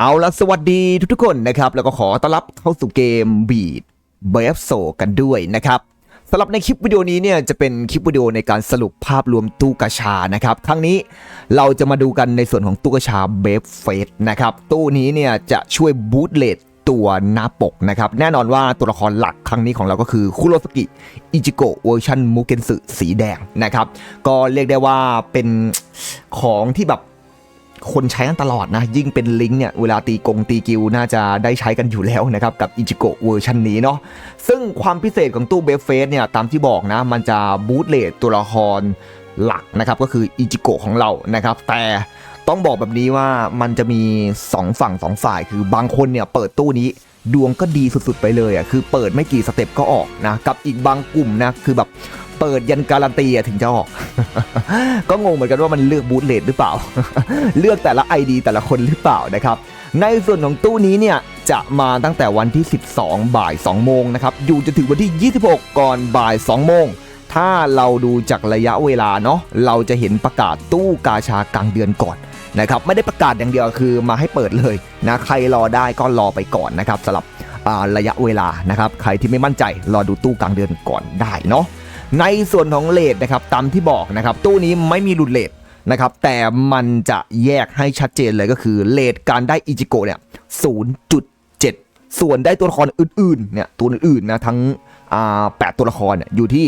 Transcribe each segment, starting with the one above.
เอาละสวัสดีทุกๆคนนะครับ แล้วก็ขอต้อนรับเข้าสู่เกมบีดเบฟโซกันด้วยนะครับสำหรับในคลิปวิดีโอนี้เนี่ยจะเป็นคลิปวิดีโอในการสรุปภาพรวมตู้กาชานะครับ ครั้งนี้เราจะมาดูกันในส่วนของตู้กาชาเบฟเฟสนะครับ ตู้นี้เนี่ยจะช่วยบูตเลตตัวหน้าปกนะครับ แน่นอนว่าตัวละครหลักครั้งนี้ของเราก็คือคุโรสกิอิจิโกะเวอร์ชันมูเกนสึสีแดงนะครับ ก็เรียกได้ว่าเป็นของที่แบบ คนใช้กันตลอดนะ ยิ่งเป็นลิงก์เนี่ย เวลาตีกงตีกิวน่าจะได้ใช้กันอยู่แล้วนะครับ กับอิจิโกะเวอร์ชันนี้เนาะซึ่งความพิเศษของตู้เบฟเฟสเนี่ย ตามที่บอกนะ มันจะบูตเลตตัวละครหลักนะครับ ก็คืออิจิโกะของเรานะครับ แต่ต้องบอกแบบนี้ว่ามันจะมี 2 ฝั่ง 2 ฝ่าย คือบางคนเนี่ยเปิดตู้นี้ ดวงก็ดีสุดๆไปเลยอะคือเปิดไม่กี่สเต็ปก็ออกนะกับอีกบางกลุ่มนะคือแบบเปิดยันการันตีถึงจะออก ก็งงเหมือนกันว่ามันเลือกบูตเลทหรือเปล่า เลือกแต่ละ ID แต่ละคนหรือเปล่านะครับ ในส่วนของตู้นี้เนี่ยจะมาตั้งแต่วันที่ 12 บ่าย 2 โมงนะครับ อยู่จนถึงวันที่ 26 ก่อนบ่าย 2 โมง ถ้าเราดูจากระยะเวลาเนาะ เราจะเห็นประกาศตู้กาชากลางเดือนก่อน นะครับไม่ได้ประกาศอย่างเดียวคือมาให้เปิดเลยนะใครรอได้ก็รอไปก่อนนะครับสำหรับระยะเวลานะครับใครที่ไม่มั่นใจรอดูตู้กลางเดือนก่อนได้เนาะในส่วนของเลทนะครับตามที่บอกนะครับตู้นี้ไม่มีหลุดเลทนะครับแต่มันจะแยกให้ชัดเจนเลยก็คือเลทการได้อิจิโกะเนี่ย0.7 ส่วนได้ตัวละครอื่นๆเนี่ยตัวอื่นๆนะทั้งอ่าแปดตัวละครเนี่ยอยู่ที่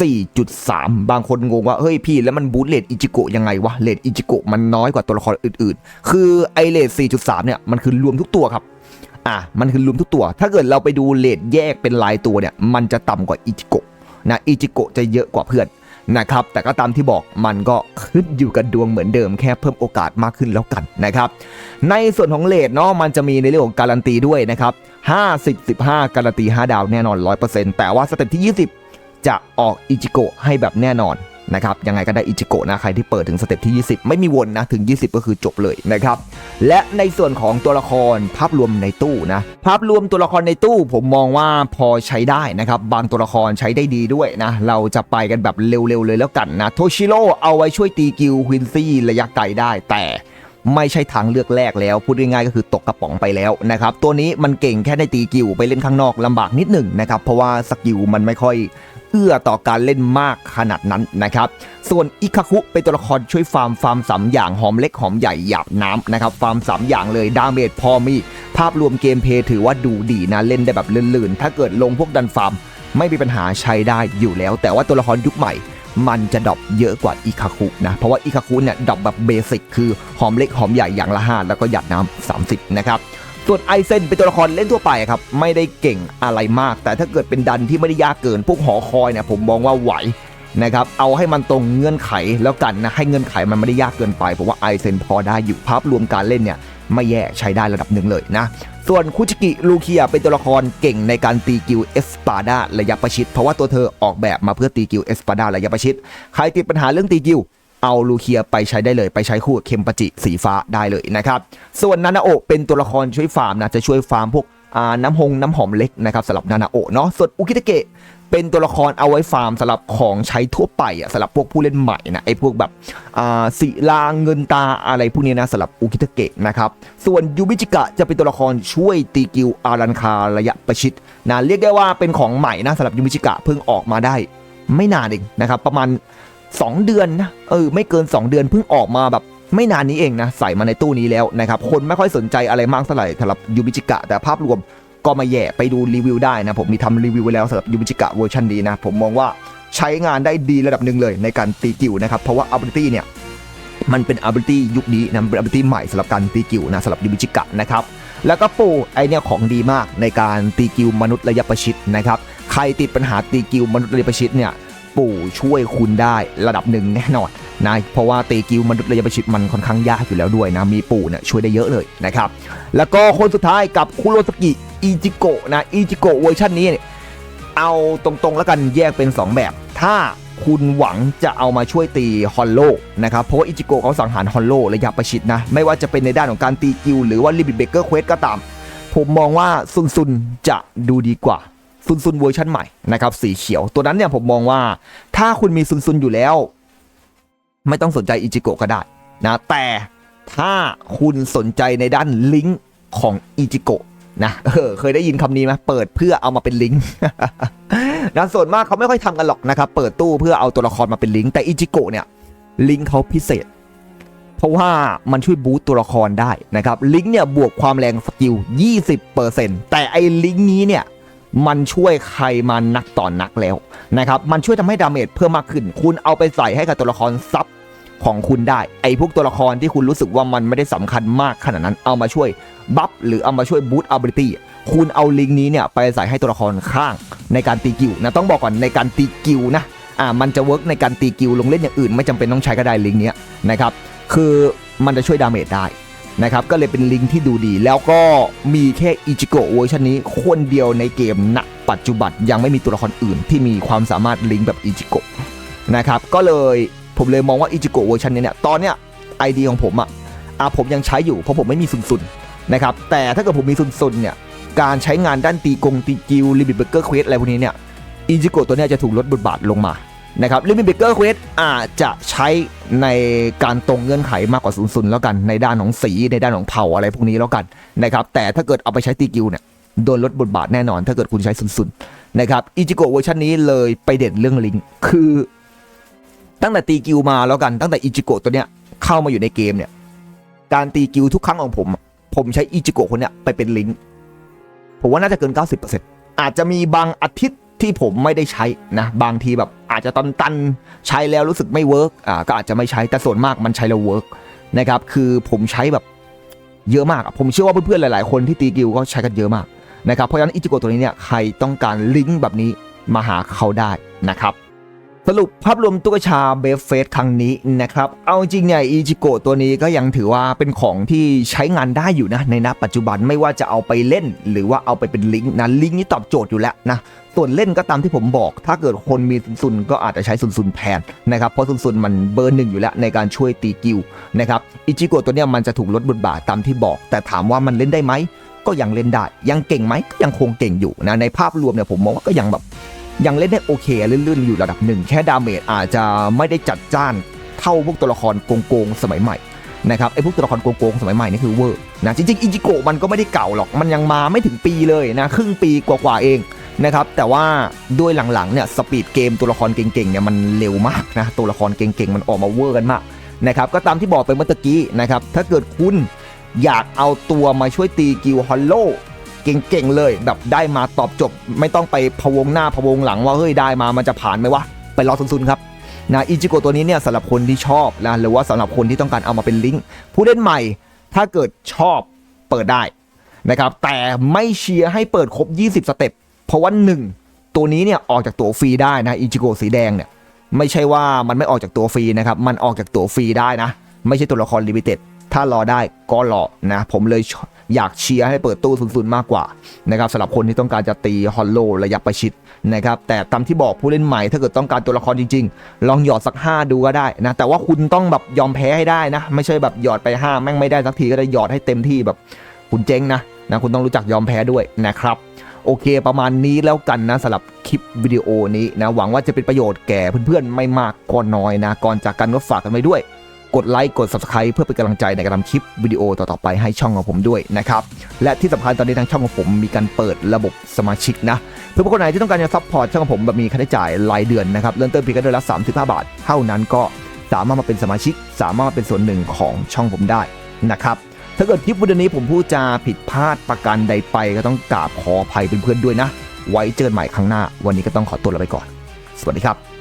4.3 บางคนงงว่า เฮ้ยพี่แล้วมันบูตเลทอิจิโกยังไงวะเลทอิจิโกมันน้อยกว่าตัวละครอื่นๆ คือไอเลท4.3 เนี่ย มันคือรวมทุกตัวครับ อะ มันคือรวมทุกตัว ถ้าเกิดเราไปดูเลทแยกเป็นลายตัวเนี่ย มันจะต่ำกว่าอิจิโกนะอิจิโกจะเยอะกว่าเพื่อนนะครับ แต่ก็ตามที่บอกมันก็ขึ้นอยู่กับดวงเหมือนเดิมแค่เพิ่มโอกาสมากขึ้นแล้วกันนะครับ ในส่วนของเลทเนาะมันจะมีในเรื่องของการันตีด้วยนะครับ 50 15 การันตี 5 ดาวแน่นอน 100%แต่ว่าสเต็ปที่ 20 จะออกอิจิโกะให้แบบแน่นอนนะครับยังไงก็ได้อิจิโกะนะใครที่เปิดถึงสเต็ปที่ 20 ไม่มีวนนะถึง 20 ก็คือจบเลยนะครับและในส่วนของตัวละครภาพรวมในตู้นะภาพรวมตัวละครในตู้ผมมองว่าพอใช้ได้นะครับบางตัวละครใช้ได้ดีด้วยนะเราจะไปกันแบบเร็วๆเลยแล้วกันนะโทชิโร่เอาไว้ช่วยตีกิลควินซี่ระยะไกลได้แต่ไม่ใช่ทางเลือกแรกแล้ว พูดง่ายๆก็คือตกกระป๋องไปแล้วนะครับตัวนี้มันเก่งแค่ในตีกิลไปเล่นข้างนอกลำบากนิดหนึ่งนะครับเพราะว่าสกิลมันไม่ค่อย เอื้อต่อการเล่นมากขนาดนั้นนะครับ ส่วนอิคาคุเป็นตัวละครช่วยฟาร์มฟาร์มสามอย่างหอมเล็กหอมใหญ่หยาบน้ำนะครับฟาร์มสามอย่างเลยดาเมจพอมี ภาพรวมเกมเพย์ถือว่าดูดีนะเล่นได้แบบลื่นๆ ถ้าเกิดลงพวกดันฟาร์ม ไม่มีปัญหาใช้ได้อยู่แล้ว แต่ว่าตัวละครยุคใหม่มันจะดรอปเยอะกว่าอิคาคุนะ เพราะว่าอิคาคุเนี่ยดรอปแบบเบสิกคือหอมเล็กหอมใหญ่อย่างละห้าแล้วก็หยาดน้ำ30 นะครับ ส่วนไอเซนเป็นตัวละครเล่นทั่วไปครับไม่ได้เก่งอะไรมาก แต่ถ้าเกิดเป็นดันที่ไม่ได้ยากเกิน พวกหอคอยเนี่ยผมมองว่าไหวนะครับเอาให้มันตรงเงื่อนไขแล้วกันนะให้เงื่อนไขมันไม่ได้ยากเกินไปผมว่าไอเซนพอได้อยู่ภาพรวมการเล่นเนี่ยไม่แย่ใช้ได้ระดับหนึ่งเลยนะ ส่วนคุจิกิลูเคียเป็นตัวละครเก่งในการตีกิลเอสปาดาระยะประชิดเพราะว่าตัวเธอออกแบบมาเพื่อตีกิลเอสปาดาระยะประชิดใครติดปัญหาเรื่องตีกิล เอาลูเคียไปใช้ได้เลย ไปใช้คู่กับเคมปจิสีฟ้าได้เลยนะครับ ส่วนนานาโอเป็นตัวละครช่วยฟาร์มนะจะช่วยฟาร์มพวกน้ำหงน้ำหอมเล็กนะครับสำหรับนานาโอเนาะส่วนอุคิตะเกะเป็นตัวละครเอาไว้ฟาร์มสำหรับของใช้ทั่วไปอะสำหรับพวกผู้เล่นใหม่นะไอ้พวกแบบอ่าศิลาเงินตาอะไรพวกนี้นะสำหรับอุคิตะเกะนะครับส่วนยูบิจิกะจะเป็นตัวละครช่วยตีกิลอารันคาระยะประชิดนะเรียกได้ว่าเป็นของใหม่นะสำหรับยูบิจิกะเพิ่งออกมาได้ไม่นานเองนะครับประมาณ 2 เดือนนะเออไม่เกิน 2 เดือนเพิ่งออกมาแบบไม่นานนี้เองนะ ใส่มาในตู้นี้แล้วนะครับ คนไม่ค่อยสนใจอะไรมากเท่าไหร่สำหรับยูบิจิกะ แต่ภาพรวมก็มาแย่ไปดูรีวิวได้นะ ผมมีทำรีวิวไว้แล้วสำหรับยูบิจิกะเวอร์ชันนี้นะ ผมมองว่าใช้งานได้ดีระดับหนึ่งเลยในการตีกิวนะครับ เพราะว่า ability เนี่ยมันเป็น ability ยุคนี้นะเป็น ability ใหม่สำหรับการตีกิวนะสำหรับยูบิจิกะนะครับแล้วก็ปูไอเนี่ยของดีมากในการตีกิวมนุษย์ระยะประชิดนะครับใครติดปัญหาตีกิวมนุษย์ระยะประชิดเนี่ย ปู่ช่วยคุณได้ระดับหนึ่งแน่นอนนะเพราะว่าตีกิวมนุษย์ระยะประชิดมันค่อนข้างยากอยู่แล้วด้วยนะมีปู่เนี่ยช่วยได้เยอะเลยนะครับแล้วก็คนสุดท้ายกับคุโรสกิอิจิโกะนะอิจิโกะเวอร์ชันนี้เนี่ยเอาตรงๆแล้วกันแยกเป็น 2 แบบ ถ้าคุณหวังจะเอามาช่วยตีฮอลโลนะครับเพราะว่าอิจิโกะเขาสังหารฮอลโลระยะประชิดนะไม่ว่าจะเป็นในด้านของการตีกิวหรือว่าลิบิเบเกอร์เควสก็ตาม ผมมองว่าซุนซุนจะดูดีกว่า ซุนซุนเวอร์ชันใหม่นะครับสีเขียวตัวนั้นเนี่ยผมมองว่า ถ้าคุณมีซุนซุนอยู่แล้ว ไม่ต้องสนใจอิจิโกะก็ได้นะแต่ถ้าคุณสนใจในด้านลิงก์ของอิจิโกะนะเออเคยได้ยินคำนี้ไหมเปิดเพื่อเอามาเป็นลิงก์นะส่วนมากเขาไม่ค่อยทำกันหรอกนะครับ เปิดตู้เพื่อเอาตัวละครมาเป็นลิงก์แต่อิจิโกะเนี่ยลิงก์เขาพิเศษ เพราะว่ามันช่วยบูตตัวละครได้นะครับลิงก์เนี่ยบวกความแรงสกิล 20%แต่ไอ้ลิงก์นี้เนี่ย มันช่วยใครมานักต่อนนักแล้วนะครับ มันช่วยทำให้ดาเมจเพิ่มมากขึ้น คุณเอาไปใส่ให้กับตัวละครซับของคุณได้ ไอ้พวกตัวละครที่คุณรู้สึกว่ามันไม่ได้สำคัญมากขนาดนั้น เอามาช่วยบัฟหรือเอามาช่วยบูตอัลเบตี้ คุณเอาลิงก์นี้เนี่ยไปใส่ให้ตัวละครข้างในการตีกิวนะ ต้องบอกก่อนในการตีกิวนะ อ่า มันจะเวิร์กในการตีกิวลงเล่นอย่างอื่น ไม่จำเป็นต้องใช้ก็ได้ลิงก์นี้นะครับ คือมันจะช่วยดาเมจได้ นะครับก็เลยเป็นลิงก์ที่ดูดี แล้วก็มีแค่อิจิโกะเวอร์ชันนี้คนเดียวในเกมณปัจจุบันยังไม่มีตัวละครอื่นที่มีความสามารถลิงก์แบบอิจิโกะนะครับก็เลยผมเลยมองว่าอิจิโกะเวอร์ชันนี้เนี่ยตอนเนี้ยไอเดียของผมอะอะผมยังใช้อยู่เพราะผมไม่มีซุนซุนนะครับแต่ถ้าเกิดผมมีซุนซุนเนี่ยการใช้งานด้านตีกงตีกิลลิมิตเบเกอร์เควสอะไรพวกนี้เนี่ยอิจิโกะตัวเนี้ยจะถูกลดบทบาทลงมา นะครับลิมิตเบเกอร์เควสอาจจะใช้ในการตรงเงื่อนไขมากกว่าศูนย์ศูนย์แล้วกัน ในด้านของสีในด้านของเผ่าอะไรพวกนี้แล้วกันนะครับแต่ถ้าเกิดเอาไปใช้ตีกิวเนี่ยโดนลดบทบาทแน่นอน ถ้าเกิดคุณใช้ศูนย์ศูนย์นะครับอิจิโกะเวอร์ชันนี้เลยไปเด่นเรื่องลิงคือ ตั้งแต่ตีกิวมาแล้วกันตั้งแต่อิจิโกะตัวเนี้ยเข้ามาอยู่ในเกมเนี่ยการตีกิวทุกครั้งของผม ผมใช้อิจิโกะคนเนี้ยไปเป็นลิงผมว่าน่าจะเกิน 90%อาจจะมีบางอาทิตย์ ที่ผมไม่ได้ใช้นะบางทีแบบอาจจะตันตันๆใช้แล้วรู้สึกไม่เวิร์กอ่าก็อาจจะไม่ใช้แต่ส่วนมากมันใช้แล้วเวิร์กนะครับคือผมใช้แบบเยอะมาก ผมเชื่อว่าเพื่อนๆหลาย ๆ คนที่ตีกิวก็ใช้กันเยอะมากนะครับเพราะฉะนั้นอิจิโกะตัวนี้เนี่ยใครต้องการลิงก์แบบนี้มาหาเขาได้นะครับสรุปภาพรวมตุ๊กชาเบฟเฟสครั้งนี้นะครับ เอาจริงเนี่ยอีจิโกะตัวนี้ก็ยังถือว่าเป็นของที่ใช้งานได้อยู่นะในณปัจจุบันไม่ว่าจะเอาไปเล่น หรือว่าเอาไปเป็นลิงก์นะลิงก์นี้ตอบโจทย์อยู่แล้วนะ ส่วนเล่นก็ตามที่ผมบอก ถ้าเกิดคนมีซุนก็อาจจะใช้ซุนๆแทนนะครับ เพราะซุนๆมันเบอร์หนึ่งอยู่แล้วในการช่วยตีกิวนะครับ อิจิโกะตัวเนี้ยมันจะถูกลดบทบาทตามที่บอก แต่ถามว่ามันเล่นได้ไหม ก็ยังเล่นได้ ยังเก่งไหมก็ยังคงเก่งอยู่นะ ในภาพรวมเนี่ยผมมองว่าก็ยังแบบยังเล่นได้โอเคลื่นๆอยู่ระดับหนึ่ง แค่ดาเมจอาจจะไม่ได้จัดจ้านเท่าพวกตัวละครโกงๆสมัยใหม่นะครับไอ้พวกตัวละครโกงๆสมัยใหม่นี่คือเวอร์นะจริงๆอิจิโกะมันก็ไม่ได้เก่าหรอกมันยังมาไม่ถึงปีเลยนะครึ่งปีกว่าๆเอง นะครับแต่ว่าด้วยหลังๆเนี่ยสปีดเกมตัวละครเก่งๆเนี่ยมันเร็วมากนะตัวละครเก่งๆมันออกมาเวอร์กันมากนะครับก็ตามที่บอกไปเมื่อกี้นะครับถ้าเกิดคุณอยากเอาตัวมาช่วยตีกิวฮอลโลเก่งๆเลยแบบได้มาตอบจบ ไม่ต้องไปพะวงหน้าพะวงหลังว่าเฮ้ยได้มามันจะผ่านไหมวะไปรอซุนๆครับนะอิจิโกตัวนี้เนี่ยสำหรับคนที่ชอบนะหรือว่าสำหรับคนที่ต้องการเอามาเป็นลิงก์ผู้เล่นใหม่ ถ้าเกิดชอบเปิดได้นะครับแต่ไม่เชียร์ให้เปิดครบ 20 สเต็ป เพราะว่าหนึ่งตัวนี้เนี่ยออกจากตัวฟรีได้นะอิจิโกะสีแดงเนี่ยไม่ใช่ว่ามันไม่ออกจากตัวฟรีนะครับมันออกจากตัวฟรีได้นะ ไม่ใช่ตัวละครลิมิเต็ดถ้ารอได้ก็รอนะ ผมเลยอยากเชียร์ให้เปิดตู้ศูนย์ๆมากกว่านะครับสำหรับคนที่ต้องการจะตีฮอลโลระยะประชิดนะครับแต่ตามที่บอกผู้เล่นใหม่ถ้าเกิดต้องการตัวละครจริง ๆ ลองหยอดสัก 5 ดูก็ได้นะแต่ว่าคุณต้องแบบยอมแพ้ให้ได้นะ ไม่ใช่แบบหยอดไป 5 แม่งไม่ได้สักทีก็ได้หยอดให้เต็มที่แบบคุณเจ๊งนะนะคุณต้องรู้จักยอมแพ้ด้วยนะครับ โอเคประมาณนี้แล้วกันนะสำหรับคลิปวิดีโอนี้นะหวังว่าจะเป็นประโยชน์แก่เพื่อนๆไม่มากก็น้อยนะ ก่อนจากกันก็ฝากกันไว้ด้วย กดไลค์กด subscribe เพื่อเป็นกำลังใจในการทำคลิปวิดีโอต่อๆไปให้ช่องของผมด้วยนะครับและที่สำคัญตอนนี้ทางช่องของผมมีการเปิดระบบสมาชิกนะเพื่อคนไหนที่ต้องการจะซัพพอร์ตช่องของผมแบบมีค่าใช้จ่ายรายเดือนนะครับเริ่มต้นเพียงแค่เดือนละ35 บาท เท่านั้นก็สามารถมาเป็นสมาชิก สามารถมาเป็นส่วนหนึ่งของช่องผมได้นะครับ ถ้าเกิดคลิปวิดีโอนี้ผมพูดจาผิดพลาดประการใดไปก็ต้องกราบขออภัยเพื่อนๆด้วยนะ ไว้เจอกันใหม่ครั้งหน้า วันนี้ก็ต้องขอตัวลาไปก่อน สวัสดีครับ